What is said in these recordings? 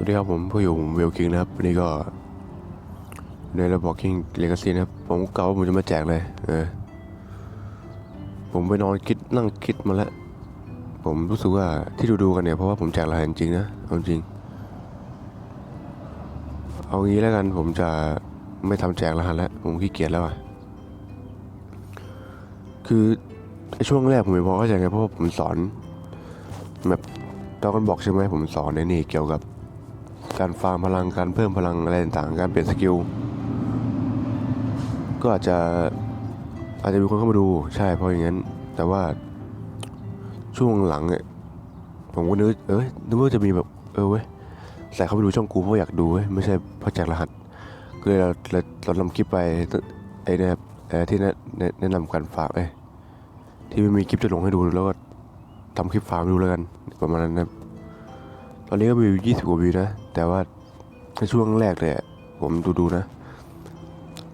สวัสดีครับผมผู้อยู่ผมเวลคิงนะครับวันนี้ก็ในระบบคิงเลกาซีนะครับ ผมเก่าวผมจะมาแจกเลย เออ ผมไปนอนคิดนั่งคิดมาแล้ว ผมรู้สึกว่าที่ดูดูๆกันเนี่ยเพราะว่าผมแจกรหัสจริงนะเอาจริง เอางี้แล้วกันผมจะไม่ทำแจกรหัสแล้ว ผมขี้เกียจแล้วอะ คือช่วงแรกผมไม่พอเข้าใจไงเพราะว่าผมสอนแบบตอนกันบอกใช่ไหมผมสอนในนี่เกี่ยวกับ การฟาร์มพลังการเพิ่มพลังอะไรต่างๆการเปลี่ยนสกิลก็อาจจะอาจจะมีคนเข้ามาดูใช่เพราะอย่างนั้น แต่ว่าช่วงหลังเนี่ยผมก็นึกเอ้ยนึกว่าจะมีแบบเออเว้ยใส่เข้าไปดูช่องกูเพราะอยากดูเว้ยไม่ใช่เพราะแจกรหัสก็เลยเราเราเราทำคลิปไปไอ้เนี่ยเอ่อที่แนะแนะแนะนำการฟาร์มเอ้ที่ไม่มีคลิปจะลงให้ดูแล้วก็ทำคลิปฟาร์มดูแล้วกันประมาณนั้นนะ ตอนนี้ก็มีอยู่20กว่าวิวนะ แต่ว่าในช่วงแรกเลยผมดูดูนะ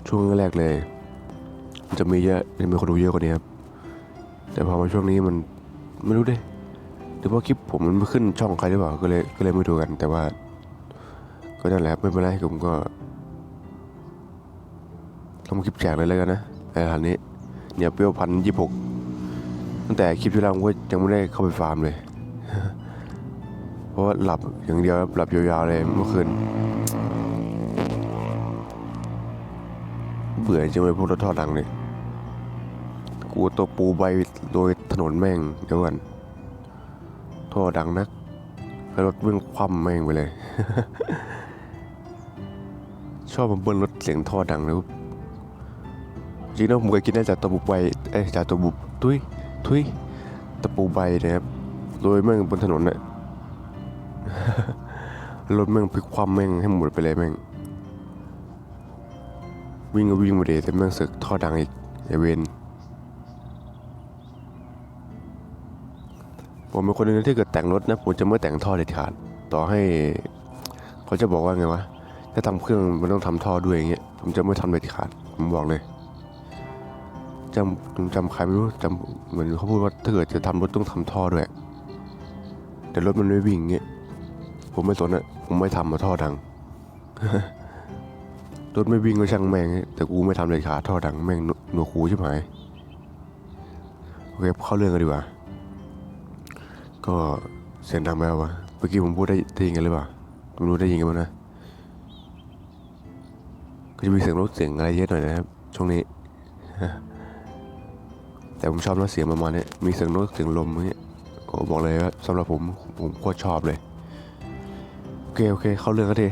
ช่วงแรกเลย จะมีเยอะจะมีคนดูเยอะกว่านี้ครับ แต่พอมาช่วงนี้มันไม่รู้ดิหรือว่าคลิปผมมันไม่ขึ้นช่องใครหรือเปล่า ก็เลยก็เลยไม่ดูกัน แต่ว่า ก็นั่นแหละไม่เป็นไรผมก็ทำคลิปแจกเลยแล้วกันนะไอ้หันนี้เนี่ยเปรี้ยวพันยี่หกตั้งแต่คลิปที่แล้วก็ยังไม่ได้เข้าไปฟาร์มเลย เพราะว่าหลับอย่างเดียวหลับยาวๆเลยเมื่อคืนเบื่อจริงเลยพวกรถทอดดังเนี่ยกูตัวปูใบโดยถนนแม่งเดี๋ยวกันท่อดังนักแล้วรถวิ่งคว่ำแม่งไปเลย ชอบมันเบิ้ลรถเสียงท่อดังเลยจริงๆนะผมเคยกินได้จากตะปูใบเอ้จากตะบุทุยทุยตะปูใบนะครับโดยแม่งบนถนนเนี่ย รถแม่งพลิกคว่ำแม่งให้หมดไปเลยแม่ง วิ่งก็วิ่งมาเดแต่แม่งสึกท่อดังอีกไอเวนผมเป็นคนหนึงที่เกิดแต่งรถนะผมจะไม่แต่งท่อเด็ดขาดต่อให้เขาจะบอกว่าไงวะถ้าทำเครื่องมันต้องทำท่อด้วยอย่างเงี้ยผมจะไม่ทำเด็ดขาดผมบอกเลยจำจำใครไม่รู้จำเหมือนเขาพูดว่าถ้าเกิดจะทำรถต้องทำท่อด้วย แต่รถมันไม่วิ่งเงี้ย ผมไม่สนอะผมไม่ทำมาท่อดัง รถไม่วิ่งก็ช่างแม่ง แต่กูไม่ทำเลยขาท่อดังแม่งหนหนวกหูใช่ไหมโอเคเข้าเรื่องกันดีกว่า ก็เสียงดังไปแล้ววะเมื่อกี้ผมพูดได้ได้ยินกันหรือเปล่าไม่รู้ได้ยินกันไหมนะ ก็จะมีเสียงรถเสียงอะไรเยอะหน่อยนะครับ ช่วงนี้ แต่ผมชอบนะเสียงประมาณนี้มีเสียงรถเสียงลมอย่างเงี้ยโอ้บอกเลยว่าสำหรับผมผมโคตรชอบเลย เค โอเค เข้าเรื่องกันที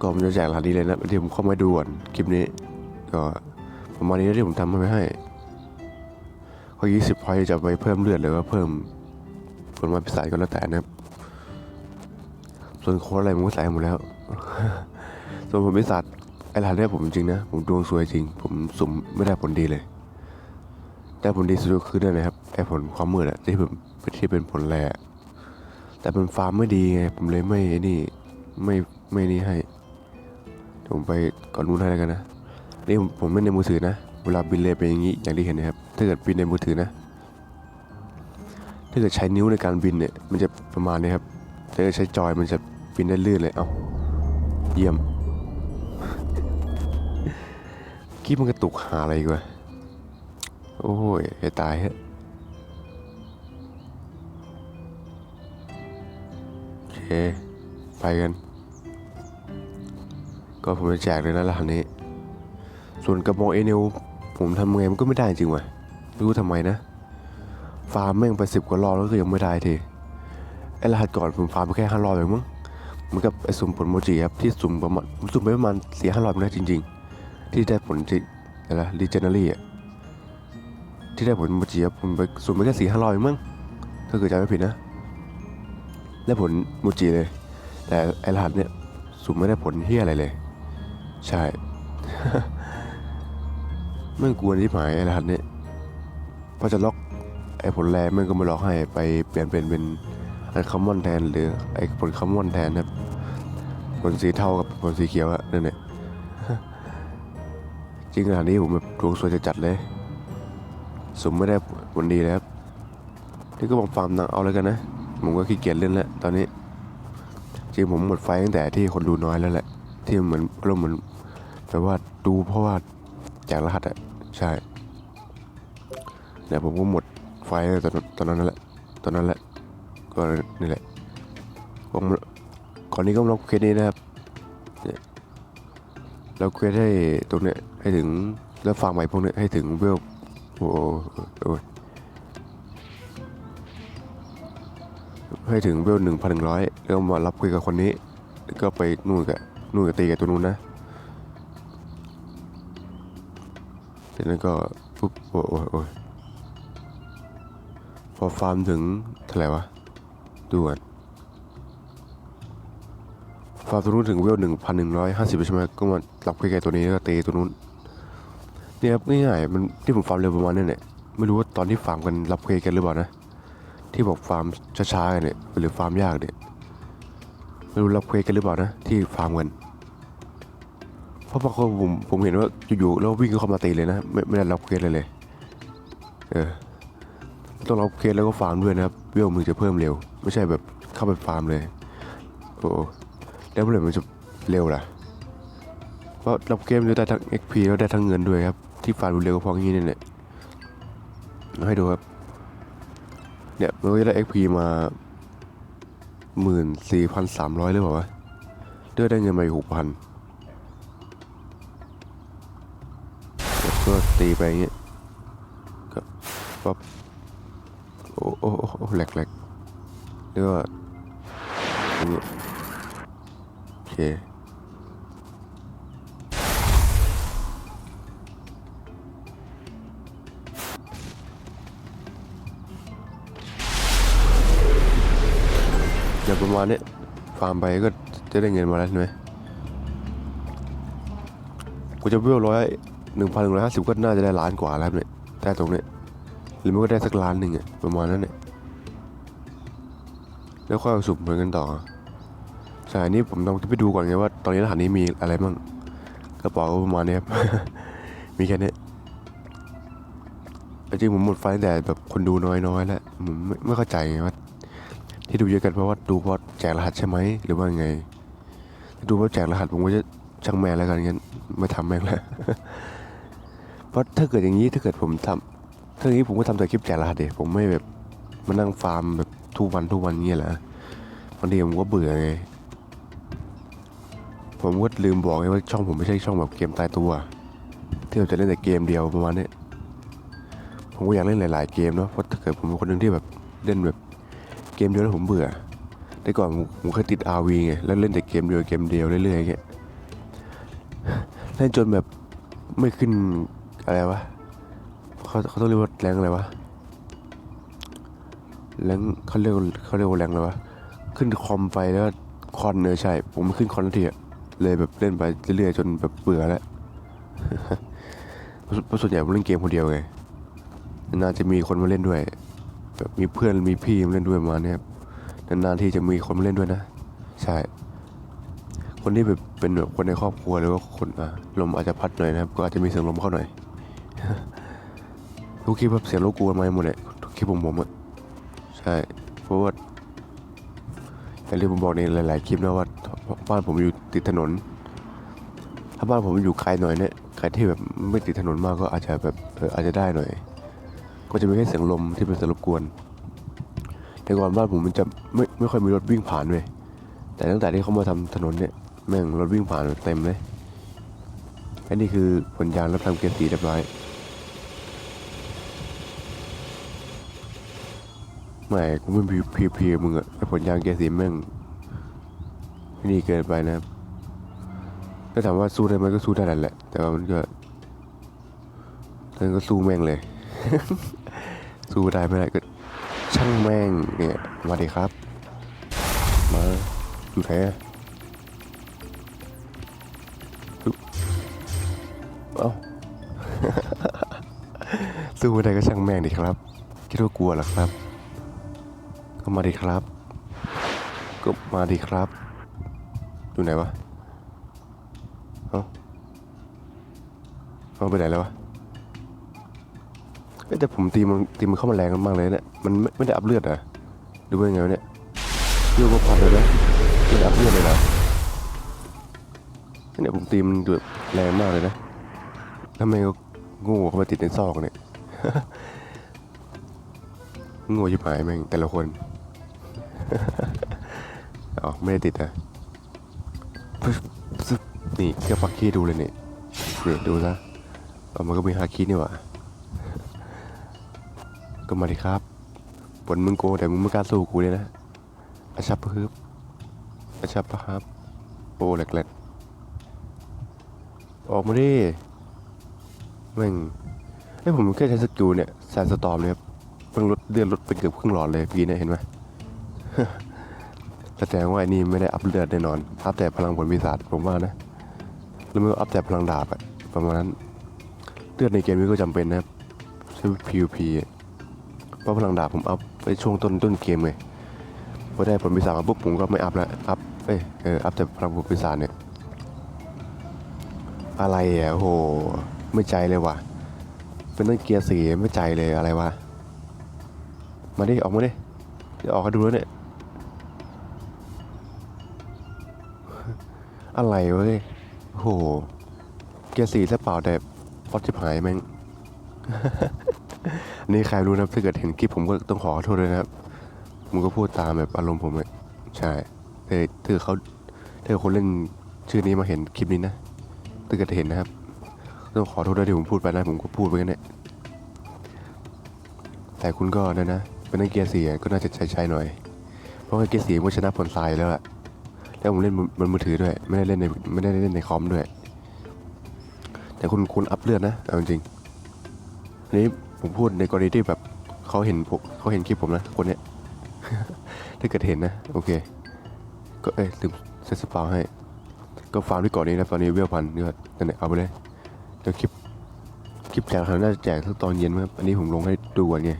ก็ผมจะแจกรหัสนี้เลยนะที่ผมเข้ามาดูก่อนคลิปนี้ ก็ประมาณนี้นะที่ผมทำให้ให้ข้อยี่สิบพอยจะไปเพิ่มเลือดหรือว่าเพิ่มผลไม้พิเศษก็แล้วแต่นะครับ ส่วนโค้ดอะไรผมก็ใส่หมดแล้ว ส่วนผลพิศาจไอ้รหัสนี้ผมจริงนะ ผมดวงสวยจริง ผมสุ่มไม่ได้ผลดีเลย แต่ผลดีสุดคือนั่นนะครับไอ้ผลความมืดอะที่ผมที่เป็นผลแร่ แต่เป็นฟาร์มไม่ดีไง ผมเลยไม่นี่ไม่ไม่นี่ให้ ผมไปก่อนนู้นให้แล้วกันนะ นี่ผมผมเล่นในมือถือนะ เวลาบินเลยเป็นอย่างนี้อย่างที่เห็นนะครับ ถ้าเกิดบินในมือถือนะ ถ้าเกิดใช้นิ้วในการบินเนี่ย มันจะประมาณนี้ครับ ถ้าเกิดใช้จอยมันจะบินได้ลื่นเลย เอ้าเยี่ยมกี้มันกระตุกหาอะไรกวะโอ้ยให้ตายฮะ เค ไปกัน ก็ผมจะแจกเลยนะรหัสนี้ ส่วนกระบอกเอเนลผมทำไงมันก็ไม่ได้จริงว่ะไม่รู้ทำไมนะ ฟาร์มแม่งไปสิบกว่ารอบแล้วก็ยังไม่ได้ทีไอรหัสก่อนผมฟาร์มไปแค่ห้ารอบเองมั้งเหมือนกับไอสุ่มผลโมจิครับที่สุ่มประมาณสุ่มไปประมาณสี่ห้ารอบนะจริง ๆ ที่ได้ผลที่อะไรรีเจนเนอรี่อะที่ได้ผลโมจิครับผมไปสุ่มไปแค่สี่ห้ารอบเองมั้งถ้าเกิดจำไม่ผิดนะ ได้ผลโมจิเลย แต่ไอรหัสเนี่ยสุ่มไม่ได้ผลเฮียอะไรเลย ใช่ไม่งกวนที่หมายไอรหัสเนี่ยพอจะล็อกไอผลแรแม่งก็มาล็อกให้ไปเปลี่ยนเป็นเป็นอันคัมมอนแทนหรือไอผลคัมมอนแทนนะครับผลสีเทากับผลสีเขียวอะนั่นแหละจริงขนาดนี้ผมแบบดวงสวยจะจัดเลยสมไม่ได้ผลดีแล้วนี่ก็บอกฟาร์มหนังเอาเลยกันนะ ผมก็ขี้เกียจเล่นแล้วตอนนี้ จริงผมหมดไฟตั้งแต่ที่คนดูน้อยแล้วแหละ ที่เหมือนอารมณ์เหมือนแต่ว่าดูเพราะว่าแจกรหัสอะใช่เนี่ยผมก็หมดไฟตอนตอนนั้นแหละ ตอนนั้นแหละก็นี่แหละผมก่อนนี้ก็มาลบเคสนี้นะครับเนี่ยเราเคสให้ตรงเนี้ยให้ถึงแล้วฟังใหม่พวกเนี้ยให้ถึงเวลโอ้โห ให้ถึงเวลหนึ่งพันหนึ่งร้อยแล้วมารับคุยกับคนนี้ ก็ไปนู่นกับนู่นกับตีกับตัวนู้นนะเสร็จแล้วก็ปุ๊บโอ้ยโอ้ยพอฟาร์มถึงเท่าไหร่วะดูก่อนฟาร์มตัวนู้นถึงเวลหนึ่งพันหนึ่งร้อยห้าสิบใช่ไหมก็มาหลับใกล้ๆตัวนี้แล้วก็ตีตัวนู้นเนี่ยง่ายๆมันที่ผมฟาร์มเร็วประมาณนี้เนี่ยไม่รู้ว่าตอนที่ฟาร์มกันรับเคกันหรือเปล่านะ ที่บอกฟาร์มช้าๆกันเนี่ยหรือฟาร์มยากเนี่ยไม่รู้รับเคกันหรือเปล่านะที่ฟาร์มกันเพราะบางคนผมผมเห็นว่าอยู่ๆแล้ววิ่งเข้ามาตีเลยนะไม่ไม่ได้รับเคสเลยเลยเออต้องรับเคสแล้วก็ฟาร์มด้วยนะครับเวลมึงจะเพิ่มเร็ว ไม่ใช่แบบเข้าไปฟาร์มเลยโอ้แล้วเมื่อไหร่มันจะเร็วล่ะเพราะรับเกมจะได้ทั้ง XP แล้วได้ทั้งเงินด้วยครับ ที่ฟาร์มเร็วก็เพราะงี้นี่แหละให้ดูครับ เนี่ยมันก็จะได้ XP มาหมื่นสี่พันสามร้อยหรือเปล่าวะเดือได้เงินมาอีกหกพันก็ตีไปอย่างเงี้ยก็ปั๊บโอ้โอ้โอ้โอ้แหลกแหลกแล้วก็อย่างเงี้ยโอเค อย่างประมาณนี้ฟาร์มไปก็จะได้เงินมาแล้วใช่ไหมกูจะเวลร้อยหนึ่งพันหนึ่งร้อยห้าสิบก็น่าจะได้ล้านกว่าแล้วเนี่ยได้ตรงเนี้ยหรือไม่ก็ได้สักล้านหนึ่งอะประมาณนั้นเนี่ยแล้วค่อยสุ่มเหมือนกันต่อใช่อันนี้ผมต้องไปดูก่อนไงว่า ตอนนี้รหัสนี้มีอะไรบ้างกระเป๋าก็ประมาณนี้ครับ มีแค่นี้จริงผมหมดไฟแต่แบบคนดูน้อยๆแล้วผมไม่ไม่เข้าใจไงว่า ที่ดูเยอะกันเพราะว่าดูเพราะแจกรหัสใช่ไหมหรือว่าไง ดูเพราะแจกรหัสผมก็จะช่างแม่แล้วกันงั้นไม่ทำแม่งแล้วเพราะถ้าเกิดอย่างนี้ถ้าเกิดผมทำถ้าอย่างนี้ผมก็ทำแต่คลิปแจกรหัสเดผมไม่แบบมานั่งฟาร์มแบบทุกวันทุกวันเงี้ยแหละบางทีผมก็เบื่อไงผมก็ลืมบอกไงว่าช่องผมไม่ใช่ช่องแบบเกมตายตัว ที่เราจะเล่นแต่เกมเดียวประมาณนี้ผมก็อยากเล่นหลาย ๆ เกมเนาะเพราะถ้าเกิดผมเป็นคนหนึ่งที่แบบเล่นแบบ เกมเดียวแล้วผมเบื่อ แต่ก่อนผมเคยติด RV ไง แล้วเล่นแต่เกมเดียวเกมเดียวเรื่อยๆอย่างเงี้ยเล่นจนแบบไม่ขึ้นอะไรวะเขาเขาต้องเรียกว่าแรงอะไรวะแรงเขาเรียกเขาเรียกว่าแรงอะไรวะ ขึ้นคอมไปแล้วคอนเนอใช่ ผมไม่ขึ้นคอนทันทีอะเลยแบบเล่นไปเรื่อยๆจนแบบเบื่อแล้วเพราะส่วนใหญ่ผมเล่นเกมคนเดียวไงนานจะมีคนมาเล่นด้วย แบบมีเพื่อนมีพี่มาเล่นด้วยมาเนี้ยนานๆที่จะมีคนมาเล่นด้วยนะ ใช่ คนที่แบบเป็นแบบคนในครอบครัวหรือว่าคนอะลมอาจจะพัดหน่อยนะครับ ก็อาจจะมีเสียงลมเข้าหน่อยทุกคลิปแบบเสียงรบกวนมาหมดเลยทุกคลิปผมผมอะใช่เพราะว่าอย่างที่ผมบอกในหลาย ๆ คลิปนะว่าบ้านผมอยู่ติดถนน ถ้าบ้านผมอยู่ไกลหน่อยเนี่ยใครที่แบบไม่ติดถนนมากก็อาจจะแบบอาจจะได้หน่อย ก็จะมีแค่เสียงลมที่เป็นเสียงรบกวน แต่ก่อนบ้านผมมันจะไม่ไม่ค่อยมีรถวิ่งผ่านเลยแต่ตั้งแต่ที่เขามาทำถนนเนี่ยแม่งรถวิ่งผ่านเต็มเลยอันนี้คือผลยางรับทำเกียร์สีเรียบร้อยไม่กูไม่พีพีพีมึงอะผลยางเกียร์สีแม่งนี่เกินไปนะครับถ้าถามว่าสู้ได้ไหมก็สู้ได้แหละ แต่ว่ามันก็มันก็สู้แม่งเลย สู้ได้ไม่ได้ก็ช่างแม่งเนี่ยมาดิครับ มาอยู่ไหนเอ้า สู้ไม่ได้ก็ช่างแม่งดิครับคิดว่ากลัวหรอครับ ก็มาดิครับ ก็มาดิครับอยู่ไหนวะเอ้าเอาไปไหนแล้ววะ แต่ผมตีมันตีมันเข้ามาแรงมากเลยเนี่ยมันไม่ได้อัพเลือดเหรอะดูว่ายังไงวะเนี่ยเลือดก็พันเลยนะไม่ได้อัพเลือดเลยเหรอเนี่ยผมตีมันแบบแรงมากเลยนะทำไมก็โง่เข้ามาติดในซอกเนี่ยโง่ชิบหายแม่งแต่ละคนอ๋อไม่ได้ติดนะนี่แค่ปักคีดูเลยเนี่ยเนี่ยดูซะเอามันก็มีฮาคินี่หว่า ก็มาดิครับผลมึงโกแต่มึงไม่กล้าสู้กูเลยนะอาชับปะฮึบอาชับปะครับโอ้แหลกๆออกมาดิแม่งไอ้ยผมแค่ใช้สกิลเนี่ยแซนสตอมเนี่ยครับเพิ่งลดเลือดลดไปเกือบครึ่งหลอดเลยพี่เนี่ยเห็นไหมแสดงว่าไอ้นี่ไม่ได้อัพเลือดแน่นอนอัพแต่พลังผลวิสาจผมว่านะหรือไม่ก็อัพแต่พลังดาบอะประมาณนั้นเลือดในเกมนี้ก็จำเป็นนะครับใช้ PVP อะ เพราะพลังดาบผมอัพไปช่วงต้นต้นเกมเลยพอได้ผลวิสาจมาปุ๊บผมก็ไม่อัพแล้วอัพเอ้ยเอออัพแต่พลังผลวิสาจเนี่ยอะไรอะโอ้โหไม่ใจเลยว่ะ เป็นต้นเกียร์สีไม่ใจเลยอะไรวะมาดิออกมาดิเดี๋ยวออกให้ดูแล้วเนี่ยอะไรเว้ยโห เกียร์สี่ซะเปล่าแต่ฟอสจิบหายแม่ง นนี่ใครรู้นะถ้าเกิดเห็นคลิปผมก็ต้องขอโทษด้วยนะครับผมก็พูดตามแบบอารมณ์ผมเลยใช่ถ้าถ้าเขาถ้าคนเล่นชื่อนี้มาเห็นคลิปนี้นะถ้าเกิดเห็นนะครับ ต้องขอโทษด้วยที่ผมพูดไปนะผมก็พูดไปกันเนี่ยแต่คุณก็นะนะเป็นนักเกียร์สี่ก็น่าจะใช้ใช้หน่อย เพราะว่าเกียร์สี่มันชนะผลทรายแล้วอะแล้วผมเล่นบนมือถือด้วย ไม่ได้เล่นในไม่ได้เล่นในคอมด้วย แต่คุณคุณอัพเลือดนะเอาจริงอันนี้ ผมพูดในกรณีที่แบบเขาเห็นผมเขาเห็นคลิปผมนะคนเนี้ย ถ้าเกิดเห็นนะ โอเค ก็เอ้ยลืมเซตสปาวให้ ก็ฟาร์มที่ก่อนนี้นะตอนนี้เวลพันเนี่ยนั่นแหละเอาไปเลยเดี๋ยวคลิปคลิปแจกครั้งน่าจะแจกสักตอนเย็นมั้งครับอันนี้ผมลงให้ดูก่อนไง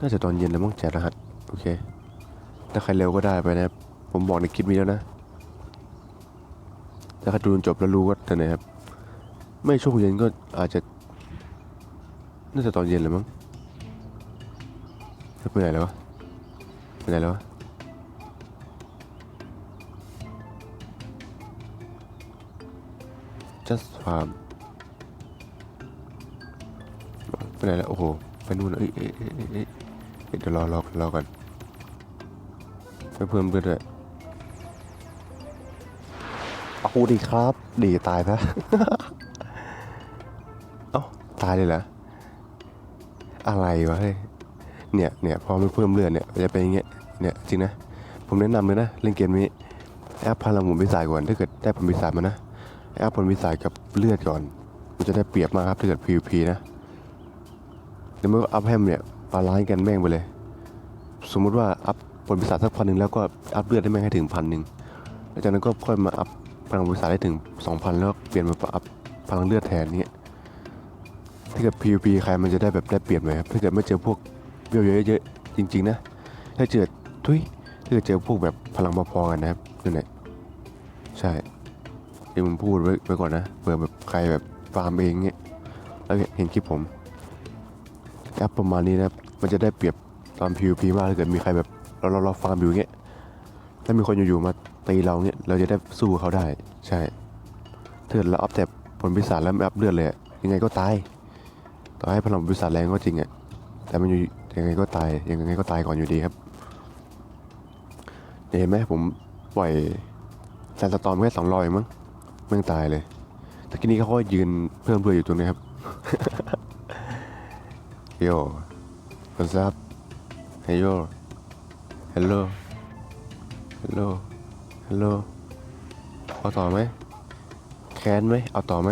น่าจะตอนเย็นแล้วมั้งแจกรหัสโอเค ถ้าใครเร็วก็ได้ไปนะครับผมบอกในคลิปนี้แล้วนะถ้าใครดูจนจบแล้วรู้ก็เท่านั้นครับไม่ช่วงเย็นก็อาจจะ น่าจะตอนเย็นเลยมั้งไปไหนแล้ววะไปไหนแล้ววะ just farm ไปไหนแล้ว โอ้โห ไปนู่นแล้วเอ้ยเอ้ยเอ้ยเอ้ยเดี๋ยวรอรอรอกันไปเพิ่มเพื่อนด้วยเอาดีครับ ดีตายซะเอ้า ตายเลยเหรอ อะไรวะเฮ้ยเนี่ยเนี่ยพอไม่เพิ่มเลือดเนี่ยจะเป็นอย่างเงี้ยเนี่ยจริงนะ ผมแนะนำเลยนะ เล่นเกมนี้แอปพลังหมุนวิสัยก่อนถ้าเกิดได้ผลวิสัยมานะแอปผลวิสัยกับเลือดก่อน มันจะได้เปรียบมากครับถ้าเกิด PVP นะเดี๋ยวมันก็อัพให้มันเนี่ยบาลานซ์กันแม่งไปเลย สมมุติว่าอัพผลวิสัยสักพันหนึ่งแล้วก็อัพเลือดให้แม่งให้ถึงพันหนึ่งหลังจากนั้นก็ค่อยมาอัพพลังวิสัยได้ถึงสองพันแล้วเปลี่ยนมาอัพพลังเลือดแทนเนี้ย ถ้าเกิด PVP ใครมันจะได้แบบได้เปรียบไหมครับถ้าเกิดไม่เจอพวกเบี้ยวเยอะๆจริง ๆ นะ ถ้าเจอทุยถ้าเกิดเจอพวกแบบพลังพอๆกันนะครับนั่นแหละใช่ที่ผมพูดไว้ไว้ก่อนนะเผื่อแบบใครแบบฟาร์มเองเงี้ยแล้วเห็นคลิปผมแอปประมาณนี้นะครับมันจะได้เปรียบตอน PVP มากถ้าเกิดมีใครแบบเราเราเราฟาร์มอยู่เงี้ยถ้ามีคนอยู่ๆมาตีเราเงี้ยเราจะได้สู้เขาได้ ใช่ถ้าเกิดเราอัพแต่ผลพิศาจแล้วไม่อัพเลือดเลยยังไงก็ตาย ต่อให้พลังพิศาจแรงก็จริงอะแต่มันอยู่ยังไงก็ตายยังไงก็ตายก่อนอยู่ดีครับเห็นไหมผมปล่อยแซนสตอมแค่สองรอยมั้งแม่งตายเลย แตะกี้นี้เขาก็ยืนเพิ่มเพื่ออยู่ตรงนี้ครับโย what's up hey yo hello hello hello เอาต่อไหมแค้นไหมเอาต่อไหม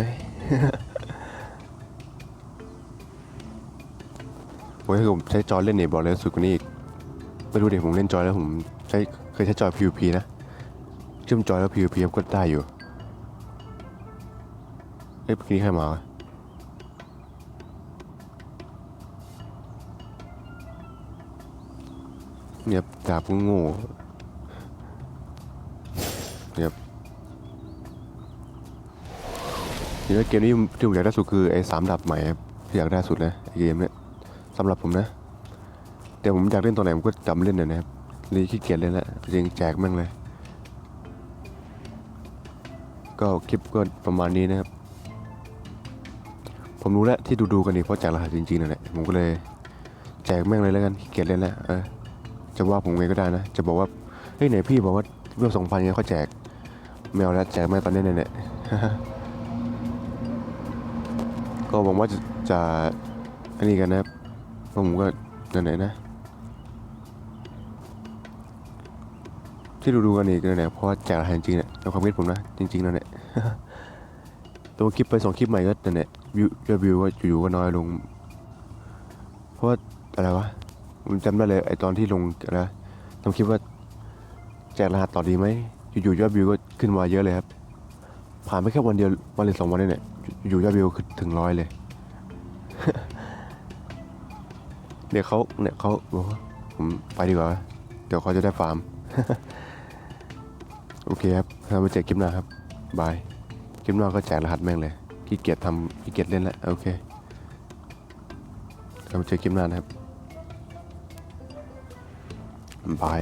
โอ้ถ้าผมใช้จอยเล่นเนี่ยบอกเลยสุดกว่านี้อีกไม่รู้เดี๋ยวผมเล่นจอยแล้วผมใช้เคยใช้จอย PVP นะเชื่อมจอยแล้ว PVP ก็ได้อยู่เอ้ยเมื่อกี้ใครมาเงียดาบก็โง่เงียบทีนี้เกมนี้ที่ผมอยากได้สุดคือไอ้สามดาบใหม่ครับที่อยากได้สุดเลยไอ้เกมเนี้ย สำหรับผมนะ แต่ผมอยากเล่นตัวไหนผมก็จำเล่นเลยนะครับนี่ขี้เกียจเลยแหละจริงแจกแม่งเลย ก็คลิปก็ประมาณนี้นะครับ ผมรู้แล้วที่ดูๆกันนี่เพราะแจกรหัสจริงๆนั่นแหละผมก็เลยแจกแม่งเลยแล้วกันขี้เกียจเล่นแล้วเออจะว่าผมไงก็ได้นะ จะบอกว่า เฮ้ยไหนพี่บอกว่าเรื่องสองพันไงเขาแจกไม่เอาแล้วแจกแม่งตอนนี้เนี่ยก็หวังว่าจะจะอันนี้กันนะครับเพราะ ผมก็นั่นไหนนะ ที่ดูๆกันนี่กันเนี่ยเพราะว่าแจกหัสจริงๆเนี่ยในความคิดผมนะ จริงๆนั่นแหละตัวคลิปไปสองคลิปใหม่ก็นั่นแหละวิวยอดวิวก็อยู่ๆก็น้อยลง เพราะว่าอะไรวะผมจำได้เลยไอตอนที่ลงอะไรนะทำคลิปว่าแจกรหัสต่อดีไหมอยู่ๆยอดวิวก็ขึ้นมาเยอะเลยครับผ่านไปแค่วันเดียววันหรือสองวันนี่เนี่ยอยู่ยอดวิวขึ้นถึงร้อยเลย เดี๋ยวเขาเนี่ยเขาบอกว่าผมไปดีกว่า เดี๋ยวเขาจะได้ฟาร์ม โอเคครับเรามาเจอคลิปหน้าครับบายคลิปหน้าก็แจกรหัสแม่งเลยขี้เกียจทำขี้เกียจเล่นแล้วโอเคเรามาเจอคลิปหน้านะครับบาย